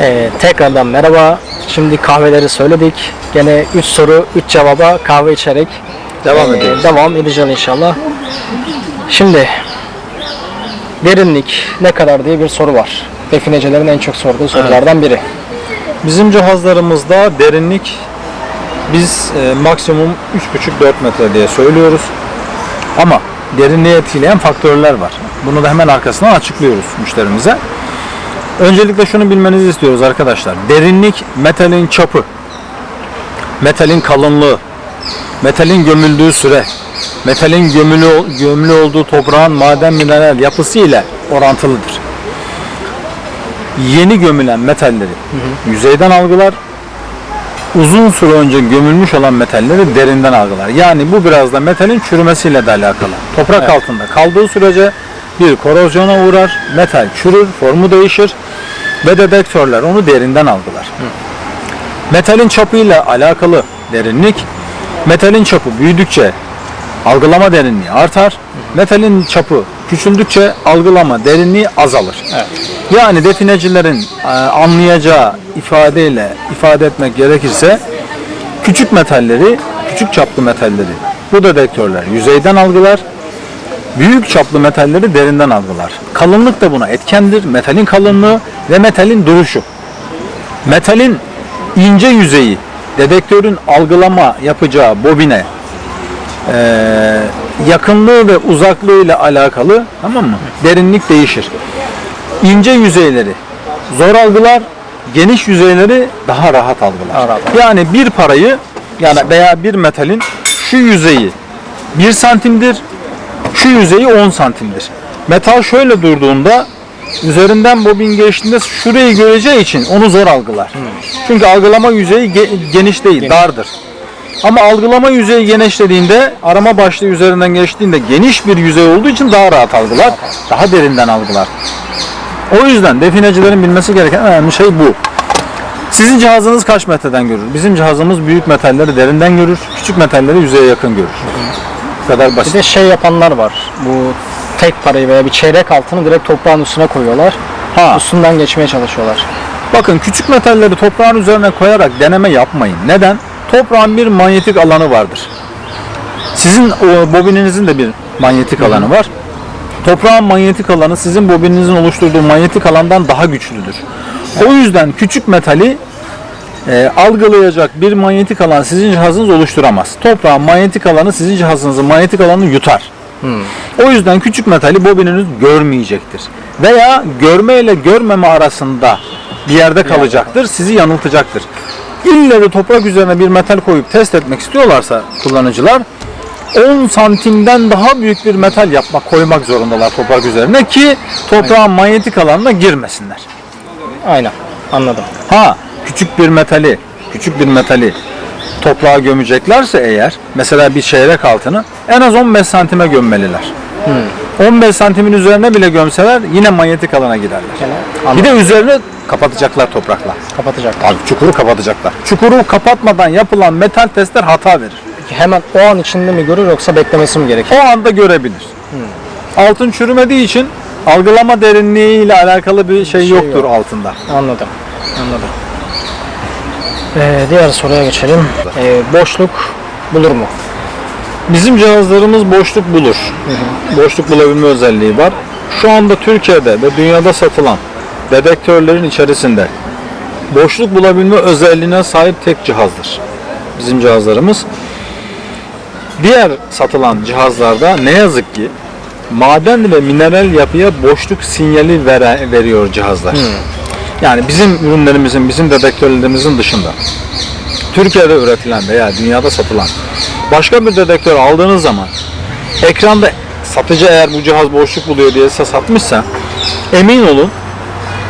Ee, tekrardan merhaba. Şimdi kahveleri söyledik. Gene 3 soru 3 cevaba kahve içerek Devam ee, ediyoruz. Devam edeceğiz inşallah. Şimdi derinlik ne kadar diye bir soru var. Definecilerin en çok sorduğu sorulardan biri. Bizim cihazlarımızda derinlik biz e, maksimum 3,5-4 metre diye söylüyoruz. Ama derinliği etkileyen faktörler var. Bunu da hemen arkasından açıklıyoruz müşterimize. Öncelikle şunu bilmenizi istiyoruz arkadaşlar. Derinlik metalin çapı, metalin kalınlığı, metalin gömüldüğü süre, metalin gömülü, gömülü olduğu toprağın maden mineral yapısı ile orantılıdır. Yeni gömülen metalleri yüzeyden algılar, uzun süre önce gömülmüş olan metalleri derinden algılar. Yani bu biraz da metalin çürümesiyle de alakalı. Toprak altında kaldığı sürece bir korozyona uğrar, metal çürür, formu değişir ve dedektörler onu derinden algılar. Metalin çapıyla alakalı derinlik, metalin çapı büyüdükçe algılama derinliği artar. Metalin çapı küçüldükçe algılama derinliği azalır. Yani definecilerin e, anlayacağı ifadeyle ifade etmek gerekirse küçük metalleri, küçük çaplı metalleri bu dedektörler yüzeyden algılar. Büyük çaplı metalleri derinden algılar. Kalınlık da buna etkendir. Metalin kalınlığı ve metalin duruşu. Metalin ince yüzeyi dedektörün algılama yapacağı bobine eee, yakınlığı ve uzaklığı ile alakalı tamam mı? Derinlik değişir. İnce yüzeyleri zor algılar, geniş yüzeyleri daha rahat algılar. Daha rahat. Yani bir parayı yani veya bir metalin şu yüzeyi 1 santimdir, şu yüzeyi 10 santimdir. Metal şöyle durduğunda üzerinden bobin geçtiğinde şurayı göreceği için onu zor algılar. Çünkü algılama yüzeyi ge- geniş değil, dardır. Ama algılama yüzeyi genişlediğinde arama başlığı üzerinden geçtiğinde geniş bir yüzey olduğu için daha rahat algılar, daha derinden algılar. O yüzden definecilerin bilmesi gereken önemli şey bu. Sizin cihazınız kaç metreden görür? Bizim cihazımız büyük metalleri derinden görür, küçük metalleri yüzeye yakın görür. Bu kadar Bir basit. de şey yapanlar var. Bu tek parayı veya bir çeyrek altını direkt toprağın üstüne koyuyorlar. Ha. Üstünden geçmeye çalışıyorlar. Bakın küçük metalleri toprağın üzerine koyarak deneme yapmayın. Neden? Toprağın bir manyetik alanı vardır. Sizin o bobininizin de bir manyetik alanı var. Toprağın manyetik alanı sizin bobininizin oluşturduğu manyetik alandan daha güçlüdür. O yüzden küçük metali e, algılayacak bir manyetik alan sizin cihazınız oluşturamaz. Toprağın manyetik alanı sizin cihazınızın manyetik alanını yutar. O yüzden küçük metali bobininiz görmeyecektir. Veya görme ile görmeme arasında bir yerde kalacaktır, sizi yanıltacaktır. İlle de toprak üzerine bir metal koyup test etmek istiyorlarsa kullanıcılar 10 santimden daha büyük bir metal yapmak, koymak zorundalar toprak üzerine ki toprağın manyetik alanına girmesinler. Aynen. Anladım. Ha küçük bir metali, küçük bir metali toprağa gömeceklerse eğer mesela bir çeyrek altını en az 15 santime gömmeliler. 15 santimin üzerine bile gömseler yine manyetik alana girerler. Anladım. Bir de üzerine kapatacaklar toprakla. Kapatacaklar. Abi çukuru kapatacaklar. Çukuru kapatmadan yapılan metal testler hata verir. Hemen o an içinde mi görür yoksa beklemesi mi gerekir? O anda görebilir. Altın çürümediği için algılama derinliği ile alakalı bir şey, şey yoktur yok. altında. Anladım. Anladım. Ee, diğer soruya geçelim. Ee, boşluk bulur mu? Bizim cihazlarımız boşluk bulur. Boşluk bulabilme özelliği var. Şu anda Türkiye'de ve dünyada satılan dedektörlerin içerisinde boşluk bulabilme özelliğine sahip tek cihazdır. Bizim cihazlarımız. Diğer satılan cihazlarda ne yazık ki maden ve mineral yapıya boşluk sinyali vere- veriyor cihazlar. Yani bizim ürünlerimizin, bizim dedektörlerimizin dışında Türkiye'de üretilen veya dünyada satılan başka bir dedektör aldığınız zaman ekranda satıcı eğer bu cihaz boşluk buluyor diye size satmışsa emin olun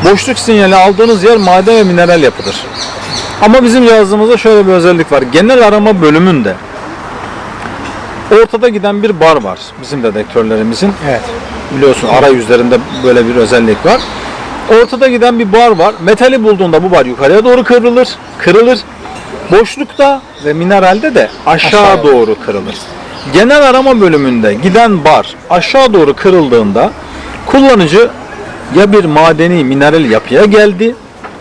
boşluk sinyali aldığınız yer maden ve mineral yapıdır. Ama bizim cihazımızda şöyle bir özellik var. Genel arama bölümünde ortada giden bir bar var bizim dedektörlerimizin. Evet. Biliyorsun arayüzlerinde böyle bir özellik var. Ortada giden bir bar var. Metali bulduğunda bu bar yukarıya doğru kırılır. Kırılır. Boşlukta ve mineralde de aşağı Aşağıya. doğru kırılır. Genel arama bölümünde giden bar aşağı doğru kırıldığında kullanıcı ya bir madeni mineral yapıya geldi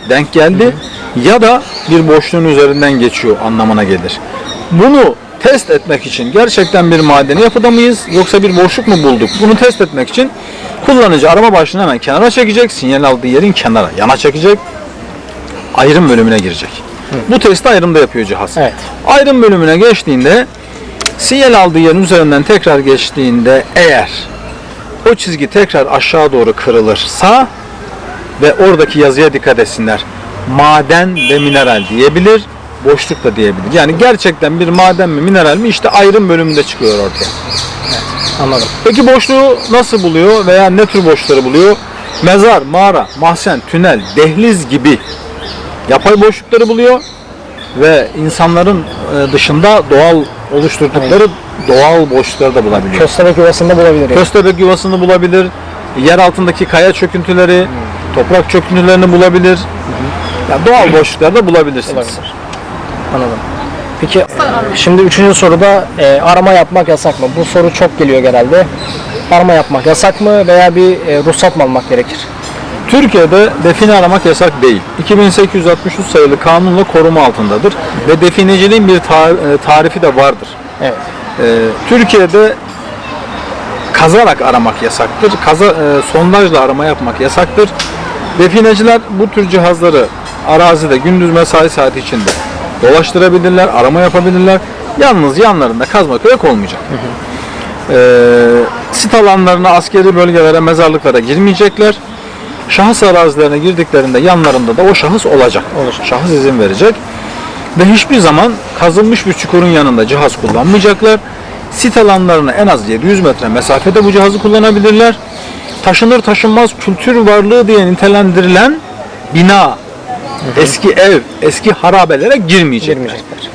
denk geldi ya da bir boşluğun üzerinden geçiyor anlamına gelir. Bunu test etmek için gerçekten bir madeni yapıda mıyız yoksa bir boşluk mu bulduk? Bunu test etmek için kullanıcı arama başlığını hemen kenara çekecek. Sinyal aldığı yerin kenara yana çekecek. Ayrım bölümüne girecek. Bu testi ayrımda yapıyor cihaz. Evet. Ayrım bölümüne geçtiğinde sinyal aldığı yerin üzerinden tekrar geçtiğinde eğer o çizgi tekrar aşağı doğru kırılırsa ve oradaki yazıya dikkat etsinler. Maden ve mineral diyebilir, boşluk da diyebilir. Yani gerçekten bir maden mi mineral mi işte ayrım bölümünde çıkıyor ortaya. Anladım. Peki boşluğu nasıl buluyor veya ne tür boşlukları buluyor? Mezar, mağara, mahzen, tünel, dehliz gibi yapay boşlukları buluyor ve insanların e, dışında doğal oluşturdukları doğal boşlukları da bulabiliyor. Köstebek yuvasında bulabilir. yani. Köstebek yuvasını bulabilir, yer altındaki kaya çöküntüleri, toprak çöküntülerini bulabilir. Yani doğal boşlukları da bulabilirsiniz. Olabilir. Anladım. Peki şimdi üçüncü soruda e, arama yapmak yasak mı? Bu soru çok geliyor genelde. Arama yapmak yasak mı veya bir e, ruhsat mı almak gerekir? Türkiye'de define aramak yasak değil. 2863 sayılı kanunla koruma altındadır ve defineciliğin bir tar- e, tarifi de vardır. Evet. Ee, Türkiye'de kazarak aramak yasaktır. Kaza, e, sondajla arama yapmak yasaktır. Defineciler bu tür cihazları arazide gündüz mesai saati içinde dolaştırabilirler, arama yapabilirler. Yalnız yanlarında kazma kürek olmayacak. Ee, sit alanlarına, askeri bölgelere, mezarlıklara girmeyecekler. Şahıs arazilerine girdiklerinde yanlarında da o şahıs olacak. Olacak. Şahıs izin verecek. Ve hiçbir zaman kazılmış bir çukurun yanında cihaz kullanmayacaklar. Sit alanlarına en az 700 metre mesafede bu cihazı kullanabilirler. Taşınır taşınmaz kültür varlığı diye nitelendirilen bina, eski ev, eski harabelere girmeyecekler. Girmeyecekler.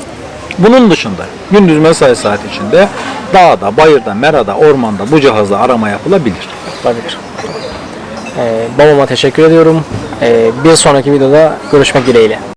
Bunun dışında gündüz mesai saati içinde dağda, bayırda, merada, ormanda bu cihazla arama yapılabilir. Olabilir. E, babama teşekkür ediyorum. E, bir sonraki videoda görüşmek dileğiyle.